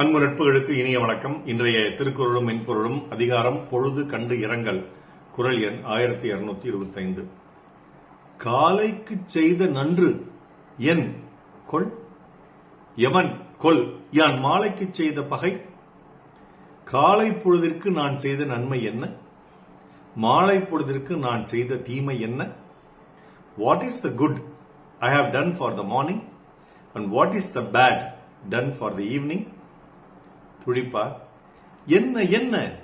அன்பு நட்புகளுக்கு இனிய வணக்கம். இன்றைய திருக்குறளும் மென்பொருளும் அதிகாரம் பொழுது கண்டு இரங்கல். குரல் எண் ஆயிரத்தி இருநூத்தி இருபத்தி ஐந்து காலைக்கு செய்த நன்று என் கொள்? எவன் கொல் யான் மாலைக்கு செய்த பகை? காலை பொழுதிற்கு நான் செய்த நன்மை என்ன? மாலை பொழுதிற்கு நான் செய்த தீமை என்ன? What is the good I have done for the morning and what is the bad done for the evening துடிப்பார். என்ன என்ன?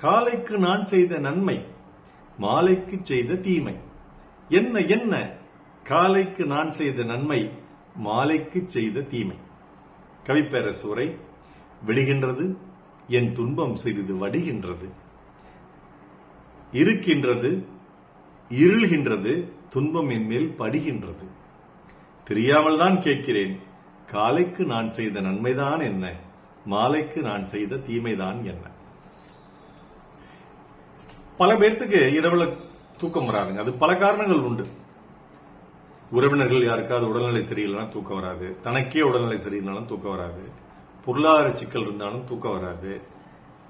காலைக்கு நான் செய்த நன்மை மாலைக்கு செய்த தீமை. என்ன என்ன? காலைக்கு நான் செய்த நன்மை மாலைக்கு செய்த தீமை. கவிப்பேரசூரை விழுகின்றது என் துன்பம் சிறிது வடிகின்றது. இருக்கின்றது இருள்கின்றது துன்பம் என் மேல் படுகின்றது. தெரியாமல் தான் கேட்கிறேன் காலைக்கு நான் செய்த நன்மைதான் என்ன? மாலைக்கு நான் செய்த தீமைதான் என்ன? பல பேர்த்துக்கு இரவுல தூக்கம் வராதுங்க. அது பல காரணங்கள் உண்டு. உறவினர்கள் யாருக்காவது உடல்நிலை சரியில்லைனா தூக்கம் வராது. தனக்கே உடல்நிலை சரியில்லைனாலும் தூக்கம் வராது. பொருளாதார சிக்கல் இருந்தாலும் தூக்கம் வராது.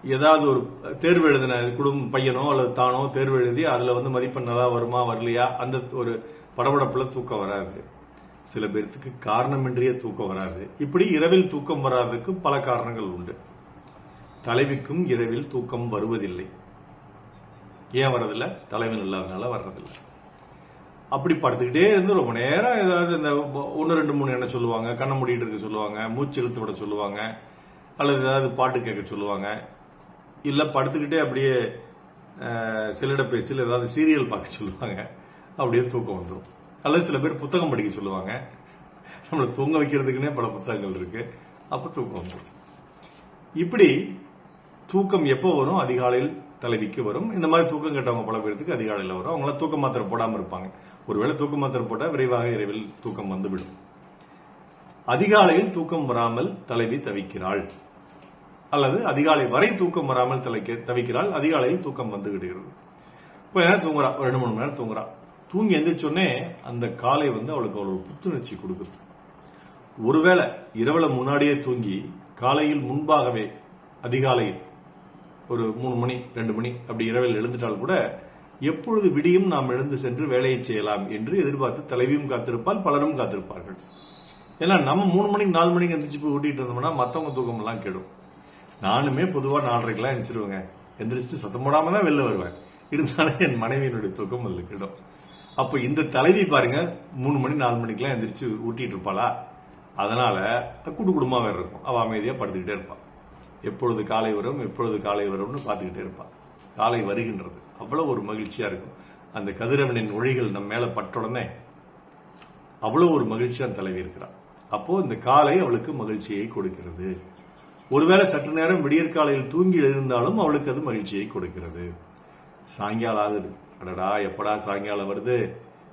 ஏதாவது ஒரு தேர்வு எழுதின குடும்ப பையனோ அல்லது தானோ தேர்வு எழுதி அதுல வந்து மதிப்பெண் நல்லா வருமா வரலையா? அந்த ஒரு படபடப்புல தூக்கம் வராது. சில பேர்த்துக்கு காரணமின்றியே தூக்கம் வராது. இப்படி இரவில் தூக்கம் வராததுக்கு பல காரணங்கள் உண்டு. தலைவிக்கும் இரவில் தூக்கம் வருவதில்லை. ஏன் வர்றதில்ல? தலைவன் இல்லாதனால வர்றதில்லை. அப்படி படுத்துக்கிட்டே இருந்து ரொம்ப நேரம் ஏதாவது இந்த ஒன்று ரெண்டு மூணு என்ன சொல்லுவாங்க? கண்ணை மூடிட்டு இருக்க சொல்லுவாங்க மூச்சு இழுத்து விட சொல்லுவாங்க அல்லது ஏதாவது பாட்டு கேட்க சொல்லுவாங்க. இல்லை படுத்துக்கிட்டே அப்படியே சிலிட பேசியில் ஏதாவது சீரியல் பார்க்க சொல்லுவாங்க. அப்படியே தூக்கம் வந்துடும் அல்லது சில பேர் புத்தகம் படிக்க சொல்லுவாங்க. நம்மளை தூங்க வைக்கிறதுக்குன்னே பல புத்தகங்கள் இருக்கு. அப்போ தூக்கம் வந்துடும் இப்படி தூக்கம் எப்போ வரும்? அதிகாலையில் தலைவிக்கு வரும். இந்த மாதிரி தூக்கம் கெட்டவங்க பல பேருக்கு அதிகாலையில் வரும். அவங்கள தூக்க மாத்திரை போடாமல் இருப்பாங்க. ஒருவேளை தூக்க மாத்திரை போட்டால் விரைவாக இரவில் தூக்கம் வந்துவிடும். அதிகாலையில் தூக்கம் வராமல் தலைவி தவிக்கிறாள். அல்லது அதிகாலை வரை தூக்கம் வராமல் தலைக்க தவிக்கிறாள். அதிகாலையில் தூக்கம் வந்து விடுகிறது. இப்போ நேரம் தூங்குறா. ரெண்டு மூணு மணி நேரம் தூங்குறா. தூங்கி எந்திரிச்சோடனே அந்த காலை வந்து அவளுக்கு அவளோட புத்துணர்ச்சி கொடுக்குது. ஒருவேளை இரவுல முன்னாடியே தூங்கி காலையில் முன்பாகவே அதிகாலையில் ஒரு மூணு மணி ரெண்டு மணி அப்படி இரவில் எழுந்துட்டால் கூட எப்பொழுது விடியும் நாம் எழுந்து சென்று வேலையை செய்யலாம் என்று எதிர்பார்த்து தலைவியும் காத்திருப்பால் பலரும் காத்திருப்பார்கள். ஏன்னா நம்ம மூணு மணிக்கு நாலு மணிக்கு எந்திரிச்சு போய் ஊட்டிட்டு இருந்தோம்னா மற்றவங்க தூக்கம் எல்லாம் கெடும். நானுமே பொதுவாக நாலரைக்கெல்லாம் எந்திரிச்சிருவேங்க. எந்திரிச்சு சத்தம் போடாமல் தான் வெளில வருவேன். இருந்தாலும் என் மனைவியினுடைய தூக்கம் அதில் கெடும். அப்ப இந்த தலைவி பாருங்க மூணு மணி நாலு மணிக்கெல்லாம் எந்திரிச்சு ஊட்டிட்டு இருப்பாளா? அதனால கூட்டு குடும்பமாக வேற இருக்கும். அவ அமைதியா படுத்துக்கிட்டே இருப்பான் எப்பொழுது காலை வரும் எப்பொழுது காலை வரும்னு பார்த்துக்கிட்டே இருப்பான் காலை வருகின்றது. அவ்வளோ ஒரு மகிழ்ச்சியாக இருக்கும். அந்த கதிரவனின் ஒழிகள் நம்ம மேலே பட்ட உடனே அவ்வளோ ஒரு மகிழ்ச்சியாக தலைவி இருக்கிறான் அப்போது இந்த காலை அவளுக்கு மகிழ்ச்சியை கொடுக்கிறது. ஒருவேளை சற்று நேரம் விடியற்காலையில் தூங்கி எழுந்தாலும் அவளுக்கு அது மகிழ்ச்சியை கொடுக்கிறது. சாயங்காலம் ஆகுது அடடா எப்படா சாயங்காலம் வருது?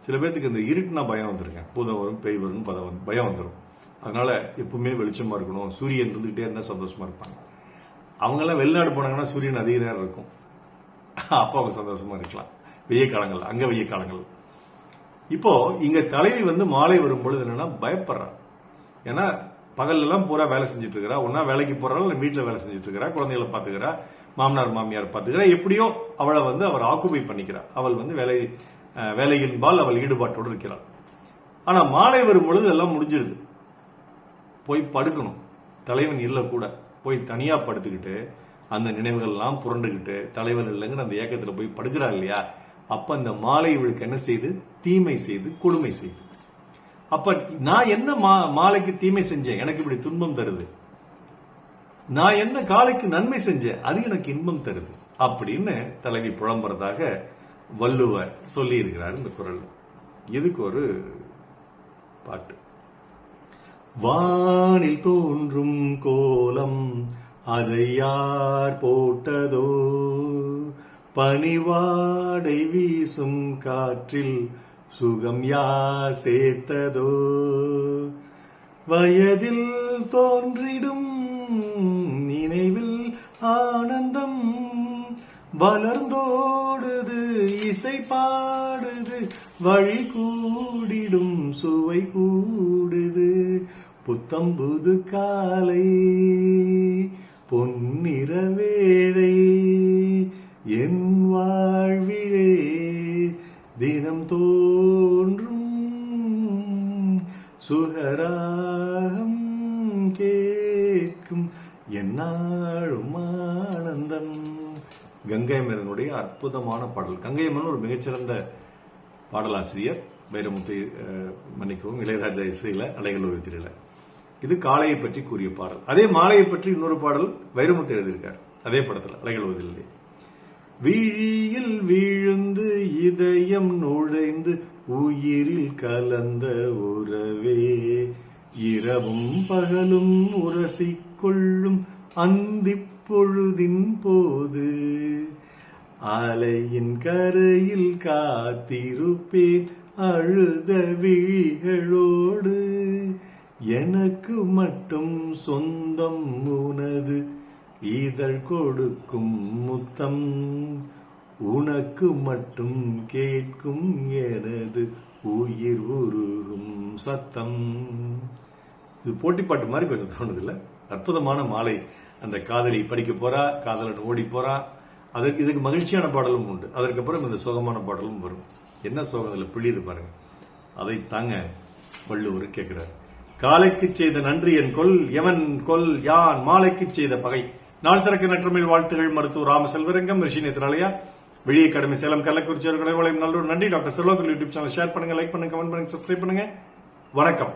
சில பேர்த்துக்கு இந்த இருட்டுனா பயம் வந்துருங்க. பூதம் வரும் பேய் வரும் பதம் பயம் வந்துடும் அதனால எப்பவுமே வெளிச்சமா இருக்கணும். சூரியன் இருந்துகிட்டே இருந்தால் சந்தோஷமா இருப்பாங்க. அவங்கெல்லாம் வெளிநாடு போனாங்கன்னா சூரியன் அதிக நேரம் இருக்கும். அப்போ அவங்க சந்தோஷமா இருக்கலாம். வெய்ய காலங்கள் அங்க வெய்ய காலங்கள். இப்போ இங்க தலைவி வந்து மாலை வரும் பொழுது என்னன்னா பயப்படுறான் ஏன்னா பகல்லாம் பூரா வேலை செஞ்சுட்டு இருக்கிறா. ஒன்னா வேலைக்கு போறாள் இல்லை வீட்டில் வேலை செஞ்சுட்டு இருக்கிறா குழந்தைகளை பார்த்துக்கிறா. மாமனார் மாமியார் பார்த்துக்கிறார் எப்படியோ அவளை வந்து அவர் ஆக்குபை பண்ணிக்கிறார். அவள் வந்து வேலை வேலையின்பால் அவள் ஈடுபாட்டோடு இருக்கிறாள். ஆனால் மாலை வரும் பொழுது எல்லாம் முடிஞ்சிருது. போய் படுக்கணும். தலைவன் இல்லை கூட. போய் தனியாக படுத்துக்கிட்டு அந்த நினைவுகள்லாம் புரண்டுக்கிட்டு தலைவன் இல்லைங்கிற அந்த ஏக்கத்துல போய் படுக்கிறா இல்லையா? அப்போ அந்த மாலை இவளுக்கு என்ன செய்து? தீமை செய்து கொடுமை செய்து. அப்ப நான் என்ன மா மாலைக்கு தீமை செஞ்சேன்? எனக்கு இப்படி துன்பம் தருது. நான் என்ன காலைக்கு நன்மை செஞ்சேன் அது எனக்கு இன்பம் தருது அப்படின்னு தலைவி புலம்புறதாக வள்ளுவர் சொல்லி இருக்கிறார் இந்த குரல். இதுக்கு ஒரு பாட்டு. வானில் தோன்றும் கோலம் அதை யார் போட்டதோ? பனிவாடை வீசும் காற்றில் சுகம் யார் சேர்த்ததோ? வயதில் தோன்றிடும் வளர்ந்தோடுது இசை பாடுது வழி கூடிடும் சுவை கூடுது. புத்தம்புது காலை பொன்னிற வேளை என் வாழ்விலே தினம் தோன்றும். சுகராகம் கேட்கும் என்னாலும் ஆனந்தம். கங்கை மரனுடைய அற்புதமான பாடல். கங்கை மரன் ஒரு மிகச்சிறந்த பாடலாசிரியர். வைரமுத்து மன்னிக்கவும் இளையராஜா இசையில அலைகள் உயர்த்தில இது காளையை பற்றி கூறிய பாடல். அதே மாலையை பற்றி இன்னொரு பாடல் வைரமுத்து எழுதியிருக்கார். அதே படத்தில் அலைகள் உயர்த்திலே விழியில் விழுந்து இதயம் நுழைந்து உயிரில் கலந்த உறவே இரவும் பகலும் உரசிக்கொள்ளும் அந்திப் பொழுதின் போது அலையின் கரையில் காத்திருப்பேன் அழுத விழிகளோடு. எனக்கு மட்டும் சொந்தம் உனது இதழ் கொடுக்கும் முத்தம். உனக்கு மட்டும் கேட்கும் எனது உயிர் உருகும் சத்தம். இது போட்டி பாட்டு மாதிரி கொஞ்சம் தோணுதில்ல அற்புதமான மாலை. அந்த காதலி படிக்க போறா காதலன் ஓடி போறா. அதற்கு இதுக்கு மகிழ்ச்சியான பாடலும் உண்டு. அதற்கப்புறம் இந்த சோகமான பாடலும் வரும். என்ன சோகம்? அதில் பிழியுது பாருங்க. அதை தாங்க வள்ளுவர் கேட்கிறார். காலைக்கு செய்த நன்றி என் கொல் எவன் கொல் யான் மாலைக்கு செய்த பகை. நாள் சிறக்க நற்றமிழ் வாழ்த்துகள் மருத்துவர் ராம செல்வரங்கம் ரிஷி நேத்ராலயா வெளியே கடமை சேலம் கள்ளக்குறிச்சி அவர்களை நல்லூர். நன்றி டாக்டர் செல்வர்கள் யூடியூப் சேனல். ஷேர் பண்ணுங்க லைக் பண்ணுங்க கமெண்ட் பண்ணுங்க சப்ஸ்கிரைப் பண்ணுங்க. வணக்கம்.